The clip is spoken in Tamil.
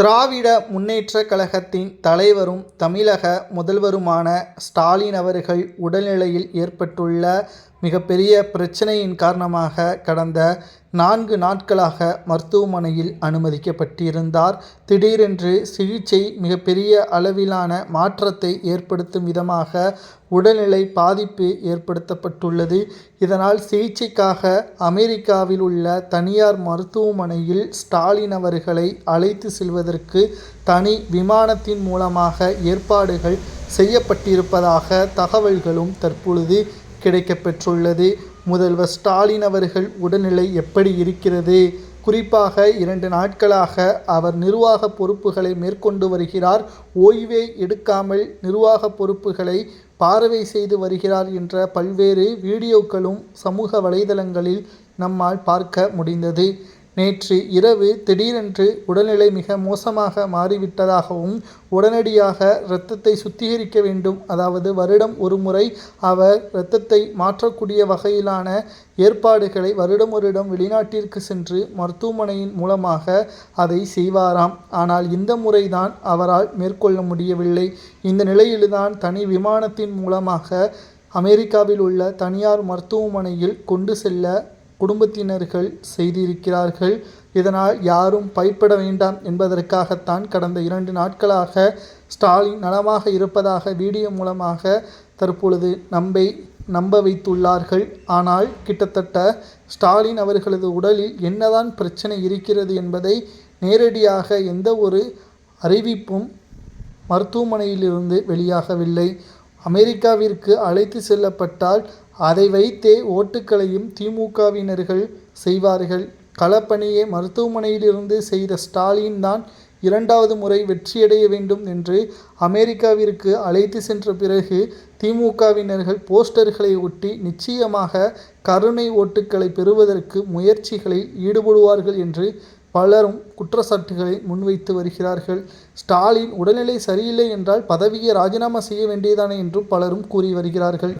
திராவிட முன்னேற்றக் கழகத்தின் தலைவரும் தமிழக முதல்வருமான ஸ்டாலின் அவர்கள் உடல்நிலையில் ஏற்பட்டுள்ள மிகப்பெரிய பிரச்சனையின் காரணமாக கடந்த நான்கு நாட்களாக மருத்துவமனையில் அனுமதிக்கப்பட்டிருந்தார். திடீரென்று சிகிச்சை மிகப்பெரிய அளவிலான மாற்றத்தை ஏற்படுத்தும் விதமாக உடல்நிலை பாதிப்பு ஏற்படுத்தப்பட்டுள்ளது. இதனால் சிகிச்சைக்காக அமெரிக்காவில் உள்ள தனியார் மருத்துவமனையில் ஸ்டாலின் அவர்களை அழைத்து செல்வதற்கு தனி விமானத்தின் மூலமாக ஏற்பாடுகள் செய்யப்பட்டிருப்பதாக தகவல்களும் தற்பொழுது கிடைக்கப்பெற்றுள்ளது. முதல்வர் ஸ்டாலின் அவர்கள் உடல்நிலை எப்படி இருக்கிறது? குறிப்பாக இரண்டு நாட்களாக அவர் நிர்வாக பொறுப்புகளை மேற்கொண்டு வருகிறார். ஓய்வே எடுக்காமல் நிர்வாக பொறுப்புகளை பார்வை செய்து வருகிறார் என்ற பல்வேறு வீடியோக்களும் சமூக வலைதளங்களில் நம்மால் பார்க்க முடிந்தது. நேற்று இரவு திடீரென்று உடல்நிலை மிக மோசமாக மாறிவிட்டதாகவும் உடனடியாக இரத்தத்தை சுத்திகரிக்க வேண்டும். அதாவது வருடம் ஒரு முறை அவர் இரத்தத்தை மாற்றக்கூடிய வகையிலான ஏற்பாடுகளை வருடம் வருடம் வெளிநாட்டிற்கு சென்று மருத்துவமனையின் மூலமாக அதை செய்வாராம். ஆனால் இந்த முறைதான் அவரால் மேற்கொள்ள முடியவில்லை. இந்த நிலையில்தான் தனி விமானத்தின் மூலமாக அமெரிக்காவில் உள்ள தனியார் மருத்துவமனையில் கொண்டு செல்ல குடும்பத்தினர்கள் செய்திருக்கிறார்கள். இதனால் யாரும் பயப்பட வேண்டாம் என்பதற்காகத்தான் கடந்த இரண்டு நாட்களாக ஸ்டாலின் நலமாக இருப்பதாக வீடியோ மூலமாக தற்பொழுது நம்பை நம்ப வைத்துள்ளார்கள். ஆனால் கிட்டத்தட்ட ஸ்டாலின் அவர்களது உடலில் என்னதான் பிரச்சனை இருக்கிறது என்பதை நேரடியாக எந்த ஒரு அறிவிப்பும் மருத்துவமனையிலிருந்து வெளியாகவில்லை. அமெரிக்காவிற்கு அழைத்து செல்லப்பட்டால் அதை வைத்தே ஓட்டுக்களையும் திமுகவினர்கள் செய்வார்கள். களப்பணியை மருத்துவமனையிலிருந்து செய்த ஸ்டாலின் தான் இரண்டாவது முறை வெற்றியடைய வேண்டும் என்று அமெரிக்காவிற்கு அழைத்து சென்ற பிறகு திமுகவினர்கள் போஸ்டர்களை ஒட்டி நிச்சயமாக கருணை ஓட்டுக்களை பெறுவதற்கு முயற்சிகளில் ஈடுபடுவார்கள் என்று பலரும் குற்றச்சாட்டுகளை முன்வைத்து வருகிறார்கள். ஸ்டாலின் உடல்நிலை சரியில்லை என்றால் பதவியை ராஜினாமா செய்ய வேண்டியதானே என்றும் பலரும் கூறி வருகிறார்கள்.